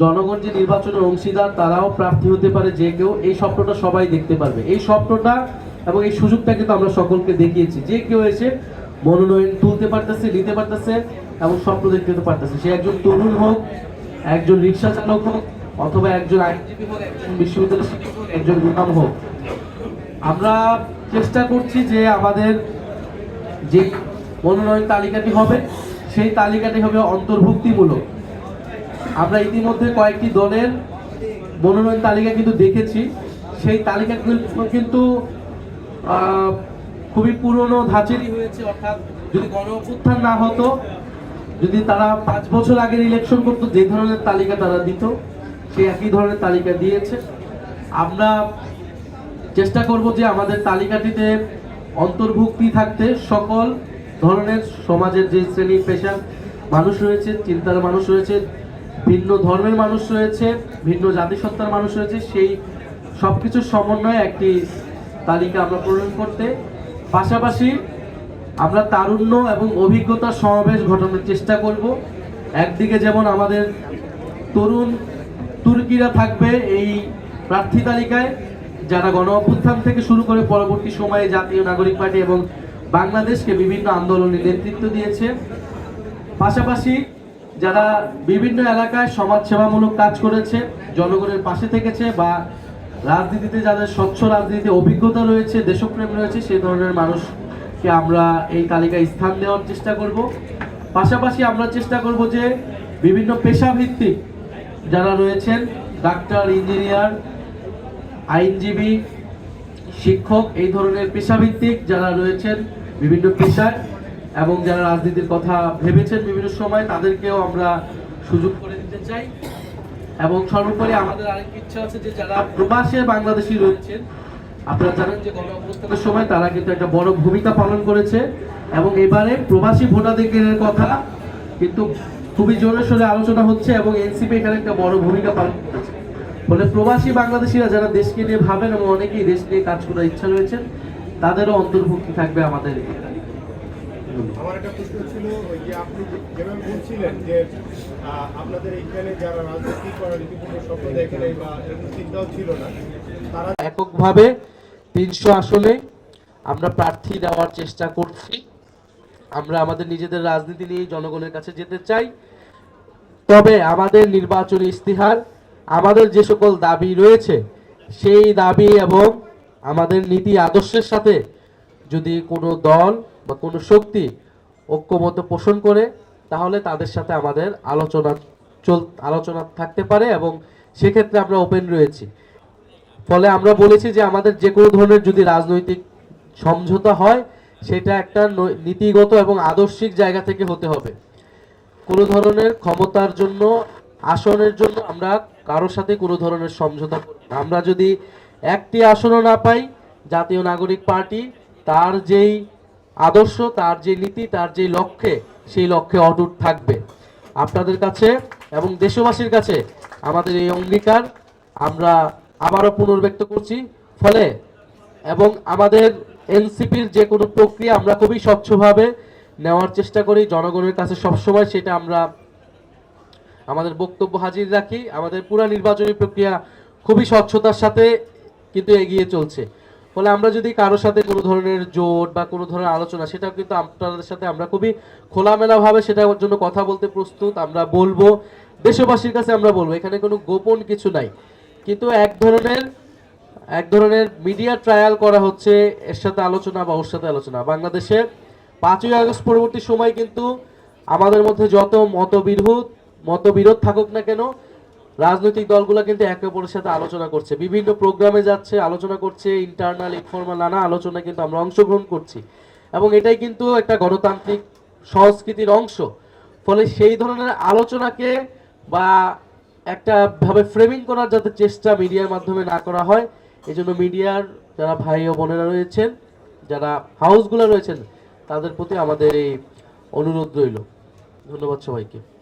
জনগণ যে নির্বাচনের অংশীদার, তারাও প্রার্থী হতে পারে, যে কেউ। এই স্বপ্নটা সবাই দেখতে পারবে। এই স্বপ্নটা এবং এই সুযোগটা কিন্তু আমরা সকলকে দেখিয়েছি। যে কেউ এসে মনোনয়ন তুলতে পারতেছে, নিতে পারতেছে এবং স্বপ্ন দেখতে পারতেছে। সে একজন তরুণ হোক, একজন রিক্সা চালক হোক, অথবা একজন আইনজীবী হোক, একজন বিশ্ববিদ্যালয়ের শিক্ষক হোক, একজন গুলাম হোক। আমরা চেষ্টা করছি যে আমাদের যে মনোনয়ন তালিকাটি হবে, সেই তালিকাটি হবে অন্তর্ভুক্তিমূলক। আমরা ইতিমধ্যে কয়েকটি দলের মনোনয়ন তালিকা কিন্তু দেখেছি। সেই তালিকাগুলো কিন্তু খুবই পুরনো, ধাঁচেরই হয়েছে, অর্থাৎ যদি গণ অভ্যুত্থান না হতো, যদি তারা পাঁচ বছর আগের ইলেকশন করতো, যে ধরনের তালিকা তারা দিত, সেই একই ধরনের তালিকা দিয়েছে। আমরা চেষ্টা করব যে আমাদের তালিকাটিতে অন্তর্ভুক্তি থাকতে সকল ধরনের সমাজের যে শ্রেণি পেশার মানুষ রয়েছে, চিন্তার মানুষ রয়েছে ভিন্ন ধর্মের মানুষ রয়েছে, ভিন্ন জাতিসত্তার মানুষ রয়েছে, সেই সব কিছুর সমন্বয়ে একটি তালিকা আমরা প্রণয়ন করতে। পাশাপাশি আমরা তারুণ্য এবং অভিজ্ঞতার সমাবেশ ঘটানোর চেষ্টা করব। একদিকে যেমন আমাদের তরুণ তুর্কিরা থাকবে এই প্রার্থী তালিকায়, যারা গণ অভ্যুত্থান থেকে শুরু করে পরবর্তী সময়ে জাতীয় নাগরিক পার্টি এবং বাংলাদেশকে বিভিন্ন আন্দোলনে নেতৃত্ব দিয়েছে। পাশাপাশি যারা বিভিন্ন এলাকায় সমাজসেবামূলক কাজ করেছে, জনগণের পাশে থেকেছে বা রাজনীতিতে যাদের স্বচ্ছ রাজনীতিতে অভিজ্ঞতা রয়েছে, দেশপ্রেম রয়েছে, সেই ধরনের মানুষকে আমরা এই তালিকায় স্থান দেওয়ার চেষ্টা করব। পাশাপাশি আমরা চেষ্টা করব যে বিভিন্ন পেশাভিত্তিক যারা রয়েছেন, ডাক্তার, ইঞ্জিনিয়ার, আইনজীবী, শিক্ষক, এই ধরনের পেশাভিত্তিক যারা রয়েছেন বিভিন্ন পেশায় এবং যারা রাজনীতির কথা ভেবেছেন বিভিন্ন সময়, তাদেরকেও আমরা সুযোগ করে দিতে চাই। এবং সর্বোপরি আমাদের আরেকটি ইচ্ছা আছে যে যারা প্রবাসে বাংলাদেশি রয়েছেন, আপনারা জানেন যে গণ সময় তারা কিন্তু একটা বড় ভূমিকা পালন করেছে। এবং এবারে প্রবাসী ভোটাধিকারের কথা কিন্তু খুবই জোরে সোরে আলোচনা হচ্ছে এবং এনসিপি এখানে একটা বড় ভূমিকা পালন করেছে। ফলে প্রবাসী বাংলাদেশিরা যারা দেশকে নিয়ে ভাবেন এবং অনেকেই দেশ নিয়ে কাজ করার ইচ্ছা রয়েছেন, তাদেরও অন্তর্ভুক্তি থাকবে আমাদের। আমার একটা প্রশ্ন ছিল ওই যে আপনি যেভাবে বলছিলেন যে আপনাদের এইখানে যারা রাজনীতি করার স্বপ্ন দেখেন নাই বা এরকম চিন্তাও ছিল না তারা এককভাবে তিনশো আসনে আমরা প্রার্থী দেওয়ার চেষ্টা করছি। আমরা আমাদের নিজেদের রাজনীতি নিয়ে জনগণের কাছে যেতে চাই। তবে আমাদের নির্বাচনী ইস্তিহার আমাদের যে সকল দাবি রয়েছে সেই দাবি এবং আমাদের নীতি আদর্শের সাথে যদি কোনো দল বা কোনো শক্তি ঐক্যমত পোষণ করে, তাহলে তাদের সাথে আমাদের আলোচনা চল, আলোচনা থাকতে পারে এবং সেক্ষেত্রে আমরা ওপেন রয়েছি। ফলে আমরা বলেছি যে আমাদের যে কোনো ধরনের যদি রাজনৈতিক সমঝোতা হয়, সেটা একটা নীতিগত এবং আদর্শিক জায়গা থেকে হতে হবে। কোনো ধরনের ক্ষমতার জন্য, আসনের জন্য আমরা কারোর সাথে কোনো ধরনের সমঝোতা আমরা যদি একটি আসনও না পাই, জাতীয় নাগরিক পার্টি, তার যেই আদর্শ, তার যে নীতি তার যে লক্ষ্যে, সেই লক্ষ্যে অটুট থাকবে। আপনাদের কাছে এবং দেশবাসীর কাছে আমাদের এই অঙ্গীকার আমরা আবারও পুনর্ব্যক্ত করছি। ফলে এবং আমাদের এনসিপির যে কোনো প্রক্রিয়া আমরা খুবই স্বচ্ছভাবে নেওয়ার চেষ্টা করি। জনগণের কাছে সবসময় সেটা আমরা আমাদের বক্তব্য হাজির রাখি। আমাদের পুরো নির্বাচনী প্রক্রিয়া খুবই স্বচ্ছতার সাথে কিন্তু এগিয়ে চলছে। ফলে আমরা যদি কারোর সাথে কোনো ধরনের জোট বা কোনো ধরনের আলোচনা, সেটাও কিন্তু আপনাদের সাথে আমরা খুবই খোলামেলাভাবে সেটার জন্য কথা বলতে প্রস্তুত, আমরা বলব। দেশবাসীর কাছে আমরা বলব, এখানে কোনো গোপন কিছু নাই। কিন্তু এক ধরনের এক ধরনের মিডিয়া ট্রায়াল করা হচ্ছে এর সাথে আলোচনা বা ওর সাথে আলোচনা। বাংলাদেশে পাঁচই আগস্ট পরবর্তী সময় কিন্তু আমাদের মধ্যে যত মতবিরোধ মতবিরোধ থাকুক না কেন রাজনৈতিক দলগুলো কিন্তু একে অপরের সাথে আলোচনা করছে। বিভিন্ন প্রোগ্রামে যাচ্ছে, আলোচনা করছে ইন্টারনাল ইনফর্মাল নানা আলোচনা কিন্তু আমরা অংশগ্রহণ করছি। এবং এটাই কিন্তু একটা গণতান্ত্রিক সংস্কৃতির অংশ। ফলে সেই ধরনের আলোচনাকে বা একটা ভাবে ফ্রেমিং করার যাতে চেষ্টা মিডিয়ার মাধ্যমে না করা হয় এই জন্য মিডিয়ার যারা ভাই ও বোনেরা রয়েছেন, যারা হাউসগুলো রয়েছেন, তাদের প্রতি আমাদের এই অনুরোধ রইল। ধন্যবাদ সবাইকে।